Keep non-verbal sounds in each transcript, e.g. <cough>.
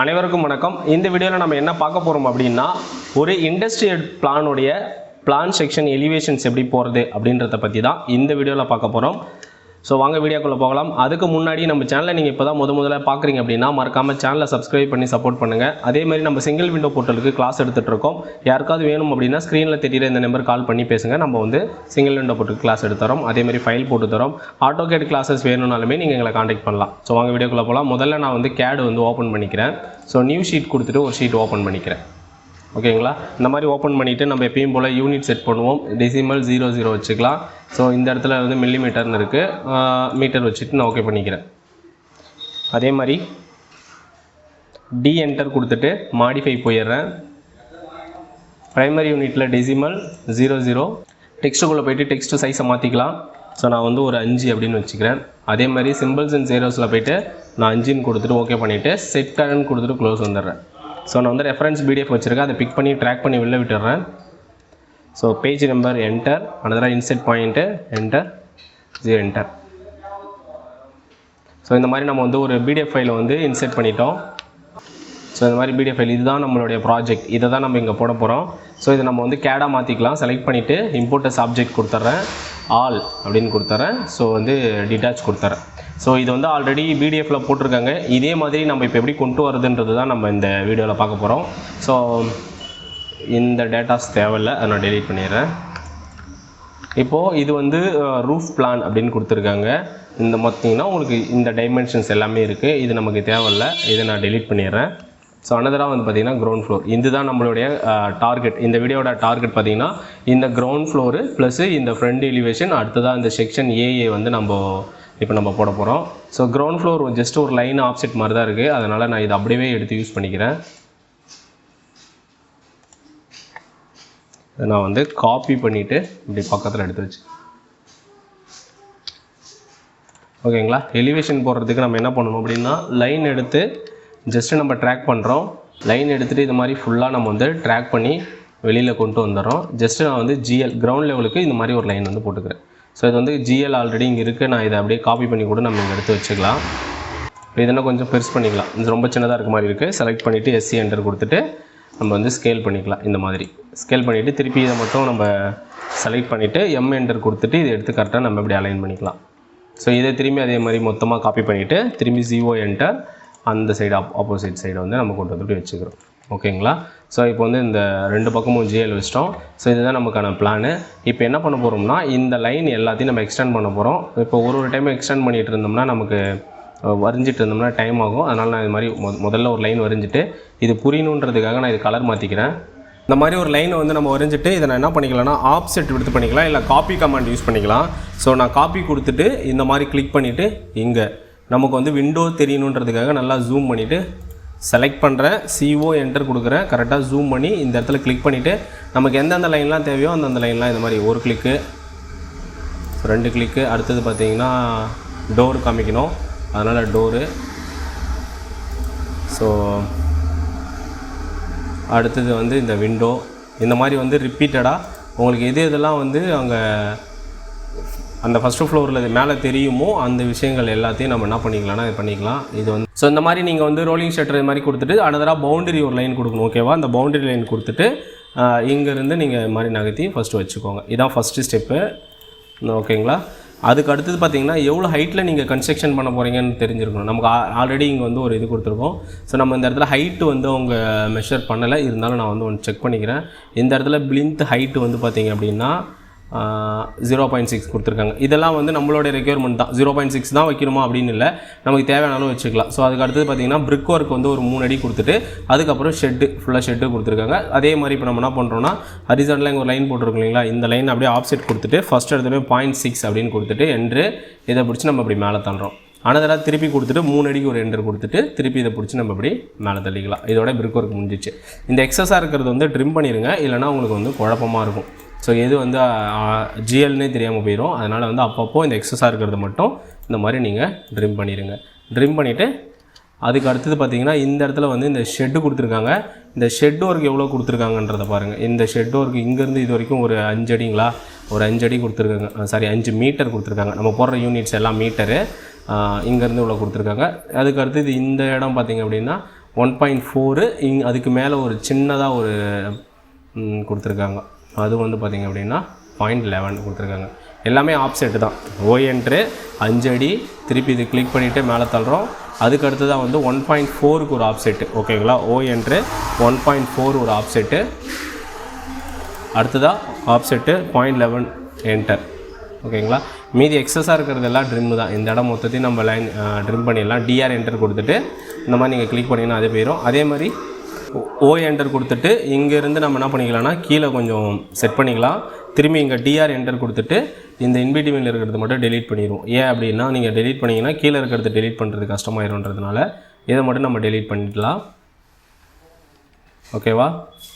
அனைவருக்கும் வணக்கம். இந்த வீடியோவில் நம்ம என்ன பார்க்க போகிறோம் அப்படின்னா ஒரு இண்டஸ்ட்ரியல் பிளானுடைய பிளான் செக்ஷன் எலிவேஷன்ஸ் எப்படி போகிறது அப்படின்றத பற்றி தான் இந்த வீடியோவில் பார்க்க போகிறோம் ஸோ வாங்க வீடியோக்குள்ளே போகலாம். அதுக்கு முன்னாடி நம்ம சேனலை நீங்கள் இப்போ தான் முத முதல்ல பார்க்குறீங்க அப்படின்னா மறக்காமல் சேனலை சப்ஸ்கிரைப் பண்ணி சப்போர்ட் பண்ணுங்கள் அதே மாதிரி நம்ம சிங்கிள் விண்டோ போர்ட்டலுக்கு கிளாஸ் எடுத்துகிட்டு இருக்கோம். யாருக்காவது வேணும் அப்படின்னா ஸ்க்ரீனில் தெரியிற இந்த நம்பர் கால் பண்ணி பேசுங்க. நம்ம வந்து சிங்கிள் விண்டோ போட்டு கிளாஸ் எடுத்து தரோம். அதே மாதிரி ஃபைல் போட்டு தரோம். ஆட்டோ கேட் கிளாஸஸ் வேணும்னாலுமே நீங்கள் எங்களை காண்டாக்ட் பண்ணலாம். ஸோ வாங்க வீடியோக்குள்ளே போகலாம். முதல்ல நான் வந்து கேடு வந்து ஓப்பன் பண்ணிக்கிறேன். ஸோ நியூ ஷீட் கொடுத்துட்டு ஒரு ஷீட் ஓப்பன் பண்ணிக்கிறேன். ஓகேங்களா? இந்த மாதிரி ஓப்பன் பண்ணிவிட்டு நம்ம எப்பயும் போல் யூனிட் செட் பண்ணுவோம். டெசிமல் ஜீரோ ஜீரோ வச்சுக்கலாம். ஸோ இந்த இடத்துல வந்து மில்லி மீட்டர்னு இருக்குது மீட்டர் வச்சுட்டு நான் ஓகே பண்ணிக்கிறேன். அதே மாதிரி டி என்டர் கொடுத்துட்டு மாடிஃபை போயிடுறேன். ப்ரைமரி யூனிட்டில் டெசிமல் ஜீரோ ஜீரோ டெக்ஸ்ட்டுக்குள்ளே போயிட்டு டெக்ஸ்ட்டு சைஸை மாற்றிக்கலாம் ஸோ நான் வந்து ஒரு அஞ்சு அப்படின்னு வச்சுக்கிறேன். அதே மாதிரி சிம்பிள்ஸ் அண்ட் ஜீரோஸில் போயிட்டு நான் அஞ்சுன்னு கொடுத்துட்டு ஓகே பண்ணிவிட்டு செட் கரண்ட் கொடுத்துட்டு க்ளோஸ் வந்துடுறேன். ஸோ நான் வந்து ரெஃபரன்ஸ் பிடிஎஃப் வச்சுருக்கேன். அதை பிக் பண்ணி ட்ராக் பண்ணி வெளில விட்டுறேன் so page number enter அனதராக insert point enter zero enter so இந்த மாதிரி நம்ம வந்து ஒரு பிடிஎஃப் ஃபைலை வந்து இன்செர்ட் பண்ணிட்டோம். ஸோ இந்த மாதிரி பிடிஎஃப் ஃபைல் இதுதான் நம்மளுடைய ப்ராஜெக்ட் இதை தான் நம்ம இங்கே போட போகிறோம் ஸோ இதை நம்ம வந்து கேடாக மாற்றிக்கலாம் செலக்ட் பண்ணிவிட்டு இம்போர்ட்டஸ் ஆப்ஜெக்ட் கொடுத்துட்றேன். ஆல் அப்படின்னு கொடுத்துட்றேன். ஸோ வந்து டிட்டாச் கொடுத்துட்றேன். ஸோ இது வந்து ஆல்ரெடி பிடிஎஃப்பில் போட்டிருக்காங்க. இதே மாதிரி நம்ம இப்போ எப்படி கொண்டு வரதுன்றது தான் நம்ம இந்த வீடியோவில் பார்க்க போகிறோம் ஸோ இந்த டேட்டாஸ் தேவையில்லை. அதை நான் டெலீட் பண்ணிடுறேன். இப்போது இது வந்து ரூஃப் பிளான் அப்படின்னு கொடுத்துருக்காங்க. இந்த பார்த்தீங்கன்னா உங்களுக்கு இந்த டைமென்ஷன்ஸ் எல்லாமே இருக்குது இது நமக்கு தேவையில்ல. இதை நான் டெலீட் பண்ணிடுறேன். ஸோ அனதராக வந்து பார்த்திங்கன்னா கிரவுண்ட் ஃப்ளோர் இதுதான் நம்மளுடைய டார்கெட் இந்த வீடியோட டார்கெட் பார்த்திங்கன்னா இந்த கிரவுண்ட் ஃப்ளோரு ப்ளஸ் இந்த ஃப்ரண்ட் எலிவேஷன் அடுத்ததாக இந்த செக்ஷன் ஏஏ வந்து நம்ம இப்போ நம்ம போட போகிறோம் ஸோ கிரவுண்ட் ஃப்ளோர் ஜஸ்ட் ஒரு லைன் ஆப்செட் மாதிரி தான் இருக்குது அதனால் நான் இதை அப்படியே எடுத்து யூஸ் பண்ணிக்கிறேன். இதை நான் வந்து காப்பி பண்ணிவிட்டு இப்படி பக்கத்தில் எடுத்து வச்சு ஓகேங்களா எலிவேஷன் போடுறதுக்கு நம்ம என்ன பண்ணணும் அப்படின்னா லைன் எடுத்து ஜஸ்ட்டு நம்ம ட்ராக் பண்ணுறோம் லைன் எடுத்துகிட்டு இது மாதிரி ஃபுல்லாக நம்ம வந்து ட்ராக் பண்ணி வெளியில் கொண்டு வந்துடுறோம். ஜஸ்ட்டு நான் வந்து ஜிஎல் கிரவுண்ட் லெவலுக்கு இந்த மாதிரி ஒரு லைன் வந்து போட்டுக்கிறேன். ஸோ இது வந்து ஜிஎல் ஆல்ரெடி இங்கே இருக்குது நான் இதை அப்படியே காப்பி பண்ணி கூட நம்ம இங்கே எடுத்து வச்சுக்கலாம். இப்போ இதெல்லாம் கொஞ்சம் பெருசு பண்ணிக்கலாம். இது ரொம்ப சின்னதாக இருக்க மாதிரி இருக்குது செலக்ட் பண்ணிவிட்டு எஸ்சி என்டர் கொடுத்துட்டு நம்ம வந்து ஸ்கேல் பண்ணிக்கலாம் இந்த மாதிரி. ஸ்கேல் பண்ணிவிட்டு திருப்பி இதை மட்டும் நம்ம செலக்ட் பண்ணிவிட்டு எம் என்டர் கொடுத்துட்டு இதை எடுத்து கரெக்டாக நம்ம இப்படி அலைன் பண்ணிக்கலாம். ஸோ இதை திரும்பி அதே மாதிரி மொத்தமாக காப்பி பண்ணிவிட்டு திரும்பி ஜிஓ என்டர் அந்த சைடு ஆப் ஆப்போசிட் சைடை வந்து நம்ம கொண்டு வந்துட்டு வச்சுக்கிறோம். ஓகேங்களா? ஸோ இப்போ வந்து இந்த ரெண்டு பக்கமும் ஜிஎல் வச்சிட்டோம். ஸோ இதுதான் நமக்கான பிளானு இப்போ என்ன பண்ண போகிறோம்னா இந்த லைன் எல்லாத்தையும் நம்ம எக்ஸ்டெண்ட் பண்ண போகிறோம் இப்போ ஒரு ஒரு டைம் எக்ஸ்டெண்ட் பண்ணிகிட்டு இருந்தோம்னா நமக்கு வரைஞ்சிட்டு இருந்தோம்னா டைம் ஆகும். அதனால் நான் இது மாதிரி முதல்ல ஒரு லைன் வரைஞ்சிட்டு இது புரியணுன்றதுக்காக நான் இது கலர் மாற்றிக்கிறேன் இந்த மாதிரி ஒரு லைனை வந்து நம்ம வரைஞ்சிட்டு இதை நான் என்ன பண்ணிக்கலாம்னா ஆப்செட் எடுத்து பண்ணிக்கலாம். இல்லை காப்பி கமாண்ட் யூஸ் பண்ணிக்கலாம். ஸோ நான் காப்பி கொடுத்துட்டு இந்த மாதிரி கிளிக் பண்ணிவிட்டு இங்கே. நமக்கு வந்து விண்டோ தெரியணுன்றதுக்காக நல்லா ஜூம் பண்ணிவிட்டு செலக்ட் பண்ணுறேன் சிஓ என்டர் கொடுக்குறேன் கரெக்டாக ஜூம் பண்ணி இந்த இடத்துல கிளிக் பண்ணிவிட்டு நமக்கு எந்தெந்த லைன்லாம் தேவையோ அந்தந்த லைன்லாம் இந்த மாதிரி ஒரு கிளிக்கு ரெண்டு கிளிக்கு அடுத்தது பார்த்தீங்கன்னா டோர் காமிக்கணும். அதனால் டோரு ஸோ அடுத்தது வந்து இந்த விண்டோ இந்த மாதிரி வந்து ரிப்பீட்டடாக உங்களுக்கு எது எதெல்லாம் வந்து அங்கே அந்த ஃபஸ்ட்டு ஃப்ளோரில் மேலே தெரியுமோ அந்த விஷயங்கள் எல்லாத்தையும் நம்ம என்ன பண்ணிக்கலாம்னா இது பண்ணிக்கலாம். இது வந்து ஸோ இந்த மாதிரி நீங்கள் வந்து ரோலிங் ஷட்டர் இது மாதிரி கொடுத்துட்டு அனதராக பவுண்டரி ஒரு லைன் கொடுக்கணும் ஓகேவா அந்த பவுண்டரி லைன் கொடுத்துட்டு இங்கேருந்து நீங்கள் இது மாதிரி நகர்த்தி ஃபஸ்ட்டு வச்சுக்கோங்க. இதான் ஃபஸ்ட்டு ஸ்டெப்பு ஓகேங்களா அதுக்கு அடுத்தது பார்த்தீங்கன்னா எவ்வளோ ஹைட்டில் நீங்கள் கன்ஸ்ட்ரக்ஷன் பண்ண போகிறீங்கன்னு தெரிஞ்சிருக்கணும். நமக்கு ஆல்ரெடி இங்கே வந்து ஒரு இது கொடுத்துருக்கோம். ஸோ நம்ம இந்த இடத்துல ஹைட்டு வந்து அவங்க மெஷர் பண்ணலை. இருந்தாலும் நான் வந்து ஒன்று செக் பண்ணிக்கிறேன். இந்த இடத்துல பிளிந்த் ஹைட்டு வந்து பார்த்தீங்க அப்படின்னா ஜீரோ பாயிண்ட் சிக்ஸ் கொடுத்துருக்காங்க. இதெல்லாம் வந்து நம்மளோட ரெக்யர்மெண்ட் தான். ஜீரோ பாயிண்ட் சிக்ஸ் தான் வைக்கணுமா அப்படின்னு இல்லை. நமக்கு தேவையானாலும் வச்சுக்கலாம். ஸோ அதுக்கு அடுத்தது பார்த்தீங்கன்னா பிரிக் ஒர்க் வந்து ஒரு மூணு அடி கொடுத்துட்டு அதுக்கப்புறம் ஷெட்டு ஃபுல்லாக ஷெட்டு கொடுத்துருக்காங்க. அதே மாதிரி இப்போ நம்ம என்ன பண்ணுறோம்னா ஹரிசானில் இங்கே ஒரு லைன் போட்டிருக்கோம் இல்லைங்களா? இந்த லைன் அப்படியே ஆப்செட் கொடுத்துட்டு ஃபஸ்ட் எடுத்துமே பாயிண்ட் சிக்ஸ் அப்படின்னு கொடுத்துட்டு என்று இதை பிடிச்சி நம்ம அப்படி மேலே தள்ளுறோம். அனதராக திருப்பி கொடுத்துட்டு மூணு அடிக்கு ஒரு எண்டர் கொடுத்துட்டு திருப்பி இதை பிடிச்சி நம்ம இப்படி மேலே தள்ளிக்கலாம். இதோட பிரிக் ஒர்க் முடிஞ்சிச்சு. இந்த எக்ஸஸாக இருக்கிறது வந்து ட்ரிம் பண்ணிடுங்க இல்லைனா உங்களுக்கு வந்து குழப்பமாக இருக்கும். ஸோ எது வந்து ஜிஎல்னே தெரியாமல் போயிடும் அதனால் வந்து அப்பப்போ இந்த எக்ஸஸாக இருக்கிறது மட்டும் இந்த மாதிரி நீங்கள் ட்ரிம் பண்ணிடுங்க ட்ரிம் பண்ணிவிட்டு அதுக்கு அடுத்தது பார்த்தீங்கன்னா இந்த இடத்துல வந்து இந்த ஷெட்டு கொடுத்துருக்காங்க. இந்த ஷெட் ஒர்க் எவ்வளோ கொடுத்துருக்காங்கன்றத பாருங்கள் இந்த ஷெட் ஒர்க் இங்கேருந்து இது வரைக்கும் ஒரு அஞ்சு அடிங்களா? ஒரு அஞ்சு அடி கொடுத்துருக்காங்க. சாரி அஞ்சு மீட்டர் கொடுத்துருக்காங்க. நம்ம போடுற யூனிட்ஸ் எல்லாம் மீட்டரு இங்கேருந்து இவ்வளோ கொடுத்துருக்காங்க. அதுக்கு அடுத்தது இந்த இடம் பார்த்தீங்க அப்படின்னா ஒன் பாயிண்ட் ஃபோரு இங் அதுக்கு மேலே ஒரு சின்னதாக ஒரு கொடுத்துருக்காங்க. அதுவும் வந்து பார்த்திங்க அப்படின்னா பாயிண்ட் லெவன் கொடுத்துருக்காங்க. எல்லாமே ஆப்செட்டு தான். ஓஎன்ட்ரு அஞ்சு அடி திருப்பி இது கிளிக் பண்ணிவிட்டு மேலே தள்ளுறோம். அதுக்கு அடுத்ததாக வந்து ஒன் பாயிண்ட் ஃபோருக்கு ஒரு ஆப்செட்டு ஓகேங்களா ஓஎன்ட்ரு ஒன் பாயிண்ட் ஃபோர் ஒரு ஆப்செட்டு அடுத்ததாக ஆப்செட்டு பாயிண்ட் லெவன் என்டர் ஓகேங்களா மீதி எக்ஸஸாக இருக்கிறதெல்லாம் ட்ரிம்மு தான். இந்த இடம் மொத்தத்தையும் நம்ம லைன் ட்ரிம் பண்ணிடலாம். டிஆர் என்டர் கொடுத்துட்டு இந்த மாதிரி நீங்கள் கிளிக் பண்ணிங்கன்னா அதே போயிடும் அதே மாதிரி ஓ என்டர் கொடுத்துட்டு இங்கேருந்து நம்ம என்ன பண்ணிக்கலாம்னா கீழே கொஞ்சம் செட் பண்ணிக்கலாம். திரும்பி இங்கே டிஆர் என்டர் கொடுத்துட்டு இந்த இன்பிடிவில் இருக்கிறது மட்டும் டெலீட் பண்ணிடுவோம். ஏன் அப்படின்னா நீங்கள் டெலீட் பண்ணிங்கன்னா கீழே இருக்கிறது டெலீட் பண்ணுறது கஷ்டமாயிரும்ன்றதுனால இதை மட்டும் நம்ம டெலீட் பண்ணிடலாம். ஓகேவா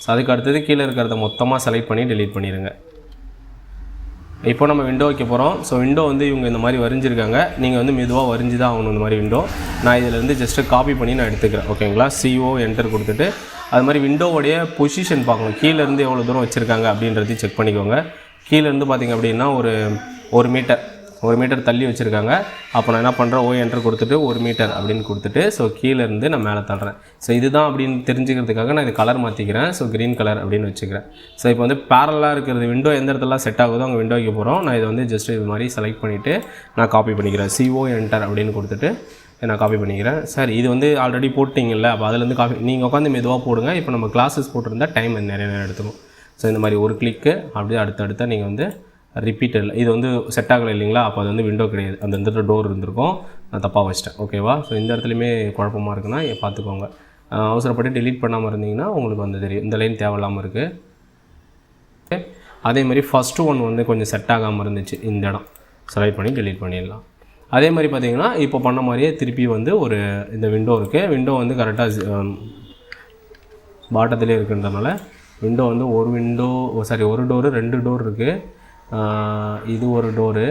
ஸோ அதுக்கு அடுத்தது கீழே இருக்கிறத மொத்தமாக செலக்ட் பண்ணி டெலீட் பண்ணிடுங்க. இப்போ நம்ம விண்டோ வைக்க போகிறோம் ஸோ விண்டோ வந்து இவங்க இந்த மாதிரி வரைஞ்சிருக்காங்க. நீங்கள் வந்து மெதுவாக வரைஞ்சி தான் ஆகணும் இந்த மாதிரி விண்டோ நான் இதில் இருந்து ஜஸ்ட்டு காப்பி பண்ணி நான் எடுத்துக்கிறேன். ஓகேங்களா சிஓ என்டர் கொடுத்துட்டு. அது மாதிரி விண்டோவோடைய பொசிஷன் பார்க்கணும். கீழேருந்து எவ்வளோ தூரம் வச்சுருக்காங்க அப்படின்றதையும் செக் பண்ணிக்கோங்க. கீழேருந்து பார்த்தீங்க அப்படின்னா ஒரு ஒரு மீட்டர் ஒரு மீட்டர் தள்ளி வச்சுருக்காங்க. அப்போ நான் என்ன பண்ணுறேன் ஓ என்டர் கொடுத்துட்டு ஒரு மீட்டர் அப்படின்னு கொடுத்துட்டு ஸோ கீழே இருந்து நான் மேலே தள்ளுறேன். ஸோ இதுதான் அப்படின்னு தெரிஞ்சுக்கிறதுக்காக நான் இது கலர் மாற்றிக்கிறேன் ஸோ க்ரீன் கலர் அப்படின்னு வச்சுக்கிறேன். ஸோ இப்போ வந்து பேரலாக இருக்கிறது விண்டோ எந்த இடத்துலலாம் செட் ஆகுதோ அங்கே விண்டோ வைக்க போகிறோம் நான் இதை வந்து ஜஸ்ட் இது மாதிரி செலக்ட் பண்ணிவிட்டு நான் காப்பி பண்ணிக்கிறேன். சிஓ என்டர் அப்படின்னு கொடுத்துட்டு நான் காப்பி பண்ணிக்கிறேன். சார் இது வந்து ஆல்ரெடி போட்டிங்கல்ல அப்போ அதுலேருந்து காப்பி நீங்கள் உட்காந்து மெதுவாக போடுங்க. இப்போ நம்ம கிளாஸஸ் போட்டிருந்தா டைம் நிறைய நேரம் எடுத்துக்கும். ஸோ இந்த மாதிரி ஒரு கிளிக்கு அப்படியே அடுத்தடுத்த நீங்கள் வந்து ரிப்பீட்டட் இது வந்து செட் ஆகலை இல்லைங்களா? அப்போ அது வந்து விண்டோ கிடையாது. அந்த இடத்துல டோர் இருந்திருக்கும். நான் தப்பாக வச்சிட்டேன். ஓகேவா ஸோ இந்த இடத்துலையுமே குழப்பமாக இருக்குன்னா பார்த்துக்கோங்க அவசரப்பட்டு டிலீட் பண்ணாமல் இருந்தீங்கன்னா உங்களுக்கு வந்து தெரியும். இந்த லைன் தேவையில்லாமல் இருக்குது அதே மாதிரி ஃபஸ்ட்டு ஒன் வந்து கொஞ்சம் செட் ஆகாமல் இருந்துச்சு. இந்த இடம். செலக்ட் பண்ணி டிலீட் பண்ணிடலாம். அதே மாதிரி பார்த்தீங்கன்னா இப்போ பண்ண மாதிரியே திருப்பி வந்து ஒரு இந்த விண்டோ இருக்குது விண்டோ வந்து கரெக்டாக பாட்டத்திலே இருக்குன்றதுனால விண்டோ வந்து ஒரு விண்டோ சாரி ஒரு டோரு ரெண்டு டோர் இருக்குது இது ஒரு டோரு.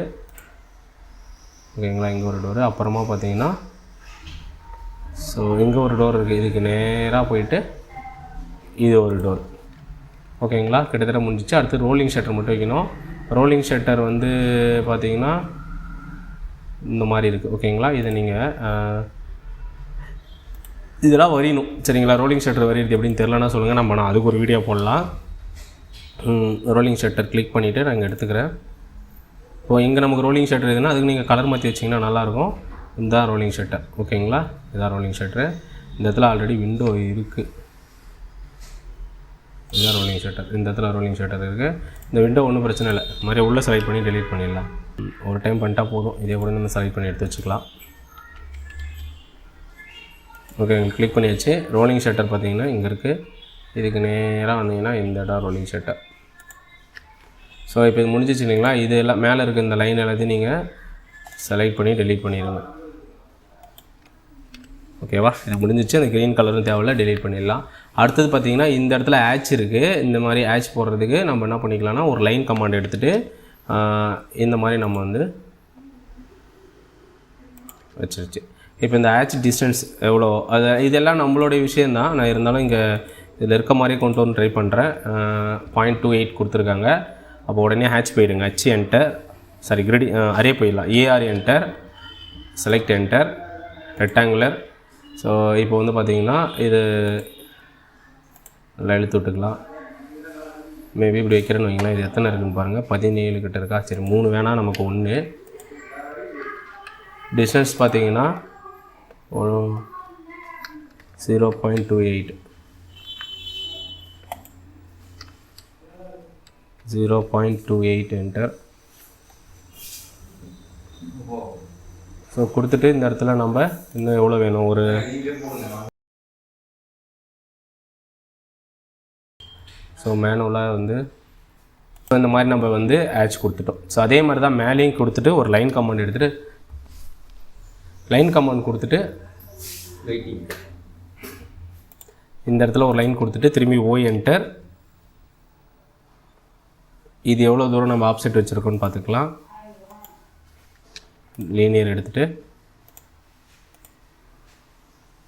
ஓகேங்களா இங்கே ஒரு டோரு. அப்புறமா பார்த்தீங்கன்னா ஸோ இங்கே ஒரு டோர் இருக்குது இதுக்கு நேராக போயிட்டு இது ஒரு டோர். ஓகேங்களா கிட்டத்தட்ட முடிஞ்சிச்சு. அடுத்து ரோலிங் ஷட்டர் மட்டும் வைக்கணும். ரோலிங் ஷட்டர் வந்து பார்த்தீங்கன்னா இந்த மாதிரி இருக்குது ஓகேங்களா இதை நீங்கள் இதெல்லாம் வரையணும். சரிங்களா ரோலிங் ஷட்டர் வரையிறது எப்படின்னு தெரிலனா சொல்லுங்கள் நம்ம நான் அதுக்கு ஒரு வீடியோ போடலாம். ரோலிங் ஷட்டர் கிளிக் பண்ணிவிட்டு நான் இங்கே எடுத்துக்கிறேன். இப்போ இங்கே நமக்கு ரோலிங் ஷட்டர் எதுனா அதுக்கு நீங்கள் கலர் மாற்றி வச்சிங்கன்னா நல்லாயிருக்கும். இதுதான் ரோலிங் ஷட்டர் ஓகேங்களா? இதுதான் ரோலிங் ஷட்டரு இந்த இடத்துல ஆல்ரெடி விண்டோ இருக்குது இதுதான் ரோலிங் ஷட்டர் இந்த இடத்துல ரோலிங் ஷட்டர் இருக்குது இந்த விண்டோ ஒன்றும் பிரச்சனை இல்லை. இந்த மாதிரி உள்ளே செலக்ட் பண்ணி டெலீட் பண்ணிடலாம். ஒரு டைம் பண்ணிட்டா போதும். இதே கூட நம்ம செலக்ட் பண்ணி எடுத்து வச்சுக்கலாம். ஓகே கிளிக் பண்ணியாச்சு. ரோலிங் ஷட்டர் பார்த்தீங்கன்னா இங்கே இருக்குது இதுக்கு நேராக வந்தீங்கன்னா இந்த இடம் ரோலிங் ஷட்டர் ஸோ இப்போ இது முடிஞ்சிச்சு இல்லைங்களா? இது எல்லாம் மேலே இருக்க இந்த லைன் எல்லாத்தையும் நீங்கள் செலக்ட் பண்ணி டெலீட் பண்ணிடுங்க. ஓகேவா இது முடிஞ்சிச்சு. அந்த க்ரீன் கலரும் தேவையில்ல டெலீட் பண்ணிடலாம். அடுத்தது பார்த்தீங்கன்னா இந்த இடத்துல ஆச் இருக்குது இந்த மாதிரி ஆச் போடுறதுக்கு நம்ம என்ன பண்ணிக்கலாம்னா ஒரு லைன் கமாண்ட் எடுத்துகிட்டு இந்த மாதிரி நம்ம வந்து வச்சிருச்சு. இப்போ இந்த ஆச் டிஸ்டன்ஸ் எவ்வளோ? அது இதெல்லாம் நம்மளுடைய விஷயந்தான் நான் இருந்தாலும் இங்கே இதில் இருக்க மாதிரியே கொண்டு வந்து ட்ரை பண்ணுறேன் பாயிண்ட் டூ எயிட் கொடுத்துருக்காங்க. அப்போ உடனே ஹேச் போயிடுங்க. Hatch enter sorry grid array போயிடலாம். AR enter select enter rectangular so இப்போ வந்து பார்த்தீங்கன்னா இது நல்லா இழுத்து விட்டுக்கலாம். மேபி இப்படி வைக்கிறேன்னு வைங்களேன். இது எத்தனை இருக்குன்னு பாருங்கள் பதினேழு கிட்ட இருக்கா? சரி மூணு வேணால் நமக்கு ஒன்று டிஸ்டன்ஸ் பார்த்தீங்கன்னா ஒரு zero point two eight zero point two eight enter so கொடுத்துட்டு இந்த இடத்துல நம்ம இன்னும் எவ்வளோ வேணும்? ஒரு ஸோ மேனுவலாக வந்து ஸோ இந்த மாதிரி நம்ம வந்து ஆட்ச் கொடுத்துட்டோம். ஸோ அதே மாதிரி தான் மேலேயும் கொடுத்துட்டு ஒரு லைன் கமாண்ட் எடுத்துகிட்டு லைன் கமாண்ட் கொடுத்துட்டு இந்த இடத்துல ஒரு லைன் கொடுத்துட்டு திரும்பி ஓ என்டர் இது எவ்வளோ தூரம் நம்ம ஆப்செட் வச்சுருக்கோன்னு பார்த்துக்கலாம். லீனியர் எடுத்துகிட்டு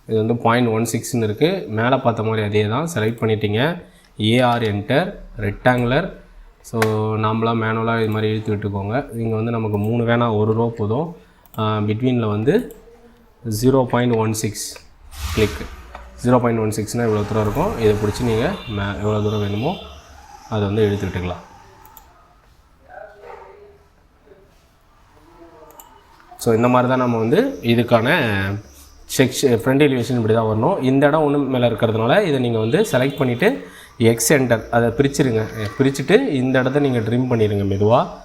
இது வந்து பாயிண்ட் ஒன் சிக்ஸ்னு இருக்குது மேலே பார்த்த மாதிரி அதே தான் செலக்ட் பண்ணிட்டீங்க ஏஆர் என்டர் ரெக்டாங்குலர் ஸோ நாமளாம் மேனுவலாக இது மாதிரி இழுத்து விட்டுக்கோங்க. இங்கே வந்து நமக்கு மூணு வேணாம் ஒரு ரோ போதும். பிட்வீனில் வந்து zero point one six click zero point one சிக்ஸ்னால் இவ்வளோ தூரம் இருக்கும். இதை பிடிச்சி நீங்கள் மே எவ்வளோ தூரம் வேணுமோ அதை வந்து இழுத்துக்கிட்டுக்கலாம் ஸோ இந்த மாதிரி தான் நம்ம வந்து இதுக்கான செக்ஷன் ஃப்ரண்ட் எலிவேஷன் இப்படி தான் வரணும். இந்த இடம் ஒன்று மேலே இருக்கிறதுனால இதை நீங்கள் வந்து செலக்ட் பண்ணிவிட்டு எக்ஸ் என்டர் அதை பிரிச்சுருங்க. பிரிச்சுட்டு இந்த இடத்த நீங்கள் ட்ரிம் பண்ணிடுங்க மெதுவாக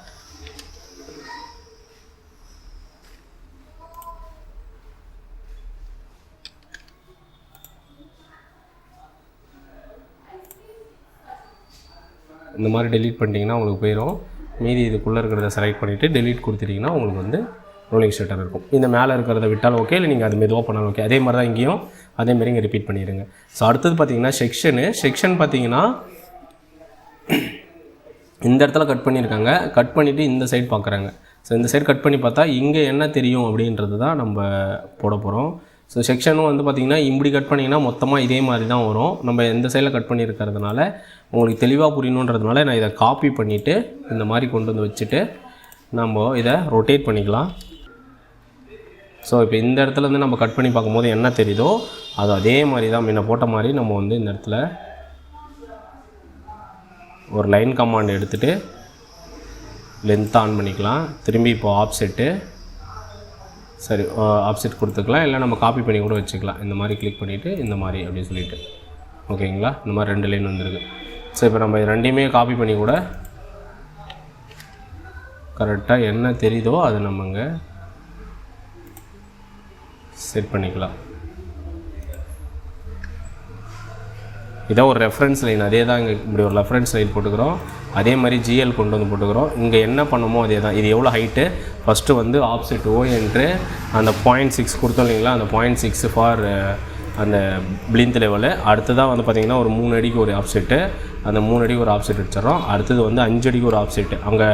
இந்த மாதிரி டெலீட் பண்ணிட்டீங்கன்னா உங்களுக்கு போயிடும் மீதி இதுக்குள்ளே இருக்கிறத செலக்ட் பண்ணிவிட்டு டெலீட் கொடுத்துட்டிங்கன்னா உங்களுக்கு வந்து ரோலிங் ஷட்டர் இருக்கும். இந்த மேலே இருக்கிறத விட்டாலும் ஓகே இல்லை நீங்கள் அது மெதுவாக பண்ணாலும் ஓகே அதே மாதிரி தான் இங்கேயும் அதே மாதிரி இங்கே ரிப்பீட் பண்ணிடுங்க. ஸோ அடுத்தது பார்த்தீங்கன்னா செக்ஷனு செக்ஷன் பார்த்தீங்கன்னா இந்த இடத்துல கட் பண்ணியிருக்காங்க. கட் பண்ணிவிட்டு இந்த சைடு பார்க்குறாங்க. ஸோ இந்த சைடு கட் பண்ணி பார்த்தா இங்கே என்ன தெரியும் அப்படின்றது தான் நம்ம போட போகிறோம் ஸோ செக்ஷனும் வந்து பார்த்திங்கன்னா இப்படி கட் பண்ணிங்கன்னா மொத்தமாக இதே மாதிரி தான் வரும். நம்ம எந்த சைடில் கட் பண்ணியிருக்கிறதுனால உங்களுக்கு தெளிவாக புரியணுன்றதுனால நான் இதை காப்பி பண்ணிவிட்டு இந்த மாதிரி கொண்டு வந்து வச்சுட்டு நம்ம இதை ரொட்டேட் பண்ணிக்கலாம். ஸோ இப்போ இந்த இடத்துல இருந்து நம்ம கட் பண்ணி பார்க்கும்போது என்ன தெரியுதோ? அது அதே மாதிரி தான் முன்ன போட்ட மாதிரி நம்ம வந்து இந்த இடத்துல ஒரு லைன் கமாண்ட் எடுத்துகிட்டு லென்த் ஆன் பண்ணிக்கலாம். திரும்பி இப்போ ஆப்செட்டு சரி ஆப்செட் கொடுத்துக்கலாம். இல்லை நம்ம காப்பி பண்ணி கூட வச்சுக்கலாம். இந்த மாதிரி கிளிக் பண்ணிவிட்டு இந்த மாதிரி அப்படின்னு சொல்லிட்டு. ஓகேங்களா இந்த மாதிரி ரெண்டு லைன் வந்துருக்கு. ஸோ இப்போ நம்ம இது ரெண்டையுமே காப்பி பண்ணி கூட கரெக்டாக என்ன தெரியுதோ அதை நம்ம இங்கே செட் பண்ணிக்கலாம். இதான் ஒரு ரெஃபரன்ஸ் லைன் அதே தான் இங்கே இப்படி ஒரு ரெஃபரன்ஸ் லைன் போட்டுக்கிறோம். அதே மாதிரி ஜிஎல் கொண்டு வந்து போட்டுக்கிறோம். இங்கே என்ன பண்ணுமோ அதே தான். இது எவ்வளோ ஹைட்டு ஃபஸ்ட்டு வந்து ஆப்செட் ஓ என்று அந்த பாயிண்ட் சிக்ஸ் கொடுத்தோம் இல்லைங்களா? அந்த பாயிண்ட் சிக்ஸ் ஃபார் அந்த பிளிந்த் லெவலு அடுத்ததாக வந்து பார்த்திங்கன்னா ஒரு மூணு அடிக்கு ஒரு ஆப்செட்டு அந்த மூணு அடிக்கு ஒரு ஆப்செட் வச்சிடறோம் அடுத்தது வந்து அஞ்சு அடிக்கு ஒரு ஆப்செட்டு அங்கே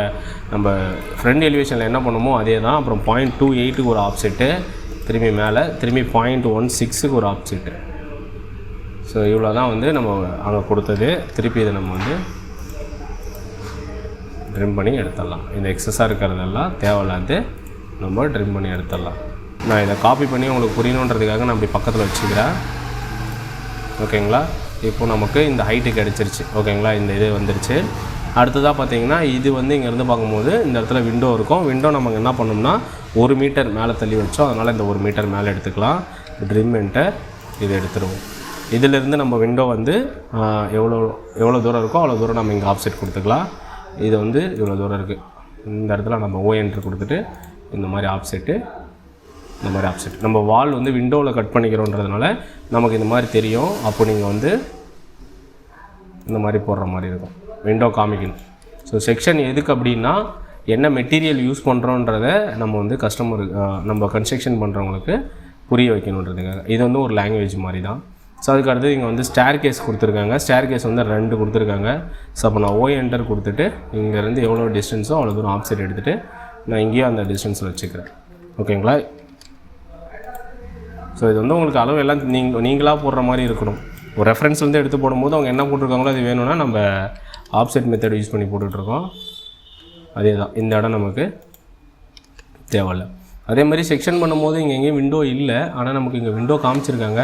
நம்ம ஃப்ரண்ட் எலிவேஷனில் என்ன பண்ணுமோ அதே தான். அப்புறம் பாயிண்ட் டூ எயிட்டுக்கு ஒரு ஆப்செட்டு திரும்பி மேலே திரும்பி பாயிண்ட் ஒன் சிக்ஸுக்கு ஒரு ஆப்செட்டு ஸோ இவ்வளோ தான் வந்து நம்ம அங்கே கொடுத்தது. திருப்பி இதை நம்ம வந்து ட்ரிம் பண்ணி எடுத்துடலாம். இந்த எக்ஸஸாக இருக்கிறதெல்லாம் தேவையில்லாது நம்ம ட்ரிம் பண்ணி எடுத்துடலாம். நான் இதை காப்பி பண்ணி உங்களுக்கு புரியணுன்றதுக்காக நான் இப்படி பக்கத்தில் வச்சுக்கிறேன். ஓகேங்களா இப்போ நமக்கு இந்த ஹைட்டு கிடச்சிருச்சு. ஓகேங்களா இந்த இது வந்துருச்சு. அடுத்ததாக பார்த்தீங்கன்னா இது வந்து இங்கேருந்து பார்க்கும்போது இந்த இடத்துல விண்டோ இருக்கும். விண்டோ நம்ம என்ன பண்ணோம்னா ஒரு மீட்டர் மேலே தள்ளி வச்சோம். அதனால் இந்த ஒரு மீட்டர் மேலே எடுத்துக்கலாம். ட்ரிம் என்டர் இதை எடுத்துருவோம். இதிலிருந்து நம்ம விண்டோ வந்து எவ்வளோ எவ்வளோ தூரம் இருக்கோ அவ்வளோ தூரம் நம்ம இங்கே ஆப்செட் கொடுத்துக்கலாம். இது வந்து இவ்வளோ தூரம் இருக்குது இந்த இடத்துல நம்ம ஓஎன்ட்ரு கொடுத்துட்டு இந்த மாதிரி ஆப்செட்டு இந்த மாதிரி ஆப்செட் நம்ம வால் வந்து விண்டோவில் கட் பண்ணிக்கிறோன்றதுனால நமக்கு இந்த மாதிரி தெரியும். அப்போ நீங்கள் வந்து இந்த மாதிரி போடுற மாதிரி இருக்கும். விண்டோ காமிக்கணும். ஸோ செக்ஷன் எதுக்கு அப்படின்னா என்ன மெட்டீரியல் யூஸ் பண்ணுறோன்றத நம்ம வந்து கஸ்டமர் நம்ம கன்ஸ்ட்ரக்ஷன் பண்ணுறவங்களுக்கு புரிய வைக்கணுன்றதுக்காக. இது வந்து ஒரு லாங்குவேஜ் மாதிரி தான் ஸோ அதுக்கு அடுத்து இங்கே வந்து ஸ்டேர் கேஸ் கொடுத்துருக்காங்க. ஸ்டேர் கேஸ் வந்து ரெண்டு கொடுத்துருக்காங்க. ஸோ அப்போ நான் ஓ என்டர் கொடுத்துட்டு இங்கேருந்து எவ்வளோ டிஸ்டன்ஸோ அவ்வளோ தூரம் ஆப்செட் எடுத்துகிட்டு நான் இங்கேயும் அந்த டிஸ்டன்ஸில் வச்சுக்கிறேன். ஓகேங்களா ஸோ இது வந்து உங்களுக்கு அளவு எல்லாம் நீங்கள் நீங்களாக போடுற மாதிரி இருக்கணும். ஒரு ரெஃபரன்ஸ் வந்து எடுத்து போடும்போது அவங்க என்ன போட்டிருக்காங்களோ அது வேணும்னா நம்ம ஆப்செட் மெத்தட் யூஸ் பண்ணி போட்டுட்ருக்கோம். அதே தான் இந்த இடம் நமக்கு தேவையில்லை. அதே மாதிரி செக்ஷன் பண்ணும்போது இங்கே எங்கேயும் விண்டோ இல்லை. ஆனால் நமக்கு இங்கே விண்டோ காமிச்சிருக்காங்க.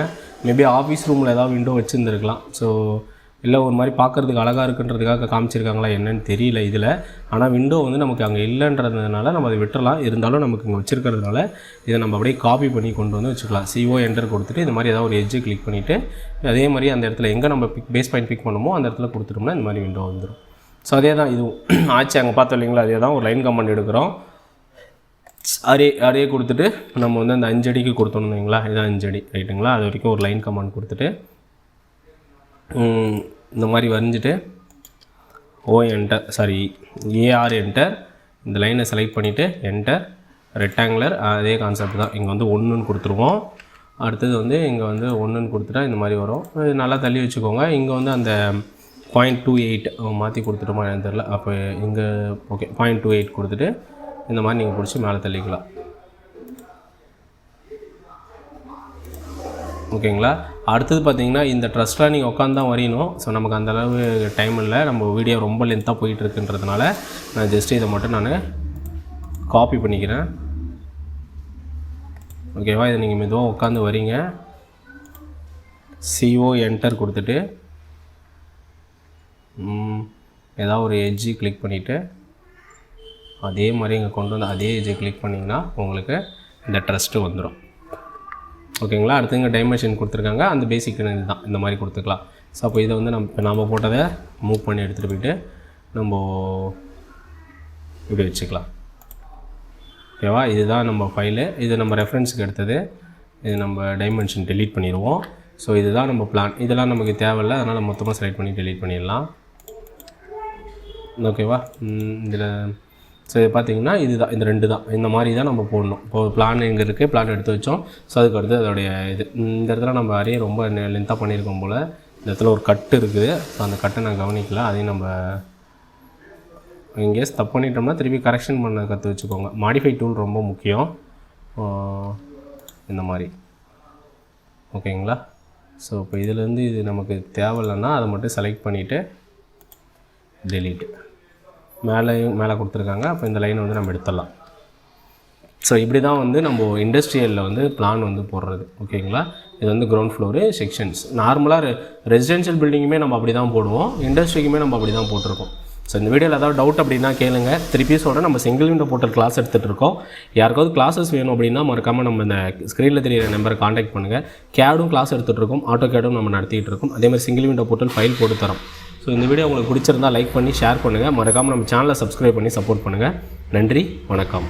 மேபி ஆஃபீஸ் ரூமில் ஏதாவது விண்டோ வச்சுருந்துருக்கலாம். ஸோ இல்லை ஒரு மாதிரி பார்க்குறதுக்கு அழகாக இருக்குன்றதுக்காக காமிச்சிருக்காங்களா என்னன்னு தெரியல இதில். ஆனால் விண்டோ வந்து நமக்கு அங்கே இல்லைன்றதுனால நம்ம அதை விட்டுறலாம். இருந்தாலும் நமக்கு இங்கே வச்சுருக்கிறதுனால இதை நம்ம அப்படியே காப்பி பண்ணி கொண்டு வந்து வச்சுக்கலாம். சிஓ என்டர் கொடுத்துட்டு இந்த மாதிரி ஏதாவது ஒரு எஜ்ஜு கிளிக் பண்ணிவிட்டு அதே மாதிரி அந்த இடத்துல எங்கே நம்ம பிக் பேஸ் பாயிண்ட் பிக் பண்ணுமோ அந்த இடத்துல கொடுத்துட்டோம்னா இந்த மாதிரி விண்டோ வந்துடும். ஸோ அதே தான் இதுவும் <clears throat> ஆச்சு அங்கே பார்த்தோம் இல்லைங்களா? அதே தான் ஒரு லைன் கமெண்ட் எடுக்கிறோம். அரே அரே கொடுத்துட்டு நம்ம வந்து அந்த அஞ்சடிக்கு கொடுத்தோம் இல்லைங்களா இதுதான் அஞ்சடி ரைட்டுங்களா அது வரைக்கும் ஒரு லைன் கமெண்ட் கொடுத்துட்டு இந்த மாதிரி வரைஞ்சிட்டு O enter sorry AR enter இந்த லைனை செலக்ட் பண்ணிவிட்டு என்டர் ரெக்டாங்குலர் அதே கான்செப்ட் தான். இங்கே வந்து ஒன்றுன்னு கொடுத்துருவோம். அடுத்தது வந்து இங்கே வந்து ஒன்றுன்னு கொடுத்துட்டா இந்த மாதிரி வரும். இது நல்லா தள்ளி வச்சுக்கோங்க. இங்கே வந்து அந்த பாயிண்ட் டூ எயிட் மாற்றி கொடுத்துட்டோமா என்னன்னு தெரில அப்போ இங்கே ஓகே பாயிண்ட் டூ எயிட் கொடுத்துட்டு இந்த மாதிரி நீங்கள் பிடிச்சி மேலே தள்ளிக்கலாம். ஓகேங்களா? அடுத்தது பார்த்தீங்கன்னா இந்த ட்ரஸ்ட்டில் நீங்கள் உட்காந்து தான் வரையணும். ஸோ நமக்கு அந்தளவு டைம் இல்லை. நம்ம வீடியோ ரொம்ப லென்த்தாக போயிட்டுருக்குன்றதுனால நான் ஜஸ்ட் இதை மட்டும் நான் காப்பி பண்ணிக்கிறேன். ஓகேவா இதை நீங்கள் மெதுவாக உட்காந்து வரீங்க சிஓ என்டர் கொடுத்துட்டு ஏதாவது ஒரு எட்ஜி கிளிக் பண்ணிவிட்டு அதே மாதிரி இங்கே கொண்டு வந்து அதே எட்ஜை கிளிக் பண்ணிங்கன்னா உங்களுக்கு இந்த ட்ரஸ்ட்டு வந்துடும் ஓகேங்களா? அடுத்தவங்க டைமென்ஷன் கொடுத்துருக்காங்க. அந்த பேசிக் இதுதான். இந்த மாதிரி கொடுத்துக்கலாம். ஸோ அப்போ இதை வந்து நம்ம இப்போ நம்ம போட்டதை மூவ் பண்ணி எடுத்துகிட்டு போயிட்டு நம்ம இப்படி வச்சுக்கலாம். ஓகேவா இதுதான் நம்ம ஃபைலு இது நம்ம ரெஃபரன்ஸுக்கு எடுத்தது. இது நம்ம டைமென்ஷன் டெலீட் பண்ணிடுவோம். ஸோ இதுதான் நம்ம பிளான் இதெல்லாம் நமக்கு தேவையில்லை. அதனால் மொத்தமாக செலக்ட் பண்ணி டெலீட் பண்ணிடலாம். ஓகேவா இதில் ஸோ இது பார்த்தீங்கன்னா இதுதான் இந்த ரெண்டு தான் இந்த மாதிரி தான் நம்ம போடணும். இப்போ பிளான் எங்கே இருக்குது பிளான் எடுத்து வச்சோம். ஸோ அதுக்கு அடுத்து அதோடைய இது. இந்த இடத்துல நம்ம அரிய ரொம்ப லென்த்தாக பண்ணியிருக்கோம் போல். இந்த இடத்துல ஒரு கட்டு இருக்குது. ஸோ அந்த கட்டை நான் கவனிக்கல. அதையும் நம்ம எங்கேயாச்சும் தப்பு பண்ணிட்டோம்னா திருப்பி கரெக்ஷன் பண்ண கற்று வச்சுக்கோங்க. மாடிஃபை டூல் ரொம்ப முக்கியம். இந்த மாதிரி. ஓகேங்களா? ஸோ இப்போ இதுலேருந்து இது நமக்கு தேவையில்லைன்னா அதை மட்டும் செலக்ட் பண்ணிவிட்டு டெலீட்டு மேலேயும் மேலே கொடுத்துருக்காங்க. அப்போ இந்த லைனை வந்து நம்ம எடுத்துடலாம். ஸோ இப்படி தான் வந்து நம்ம இண்டஸ்ட்ரியலில் வந்து பிளான் வந்து போடுறது. ஓகேங்களா இது வந்து கிரவுண்ட் ஃப்ளோரு செக்ஷன்ஸ் நார்மலாக ரெசிடென்ஷியல் பில்டிங்குமே நம்ம அப்படி தான் போடுவோம். இண்டஸ்ட்ரிக்குமே நம்ம அப்படி தான் போட்டிருக்கோம். ஸோ இந்த வீடியோவில் ஏதாவது டவுட் அப்படின்னா கேளுங்க. திருப்பி சொல்கிறேன் நம்ம சிங்கிள் விண்டோ போர்ட்டல் கிளாஸ் எடுத்துகிட்டு இருக்கோம். யாருக்காவது கிளாஸஸ் வேணும் அப்படின்னா மறக்காமல் நம்ம இந்த ஸ்க்ரீனில் தெரியிற நம்பரை காண்டாக்ட் பண்ணுங்கள் கேடும் கிளாஸ் எடுத்துகிட்டு இருக்கோம். ஆட்டோ கேடும் நம்ம நடத்திட்டு இருக்கோம். அதே மாதிரி சிங்கிள் விண்டோ போர்ட்டல் ஃபைல் போட்டு தரோம். ஸோ இந்த வீடியோ உங்களுக்கு பிடிச்சிருந்தா லைக் பண்ணி ஷேர் பண்ணுங்கள் மறக்காமல் நம்ம சேனலை சப்ஸ்கிரைப் பண்ணி சப்போர்ட் பண்ணுங்கள் நன்றி வணக்கம்.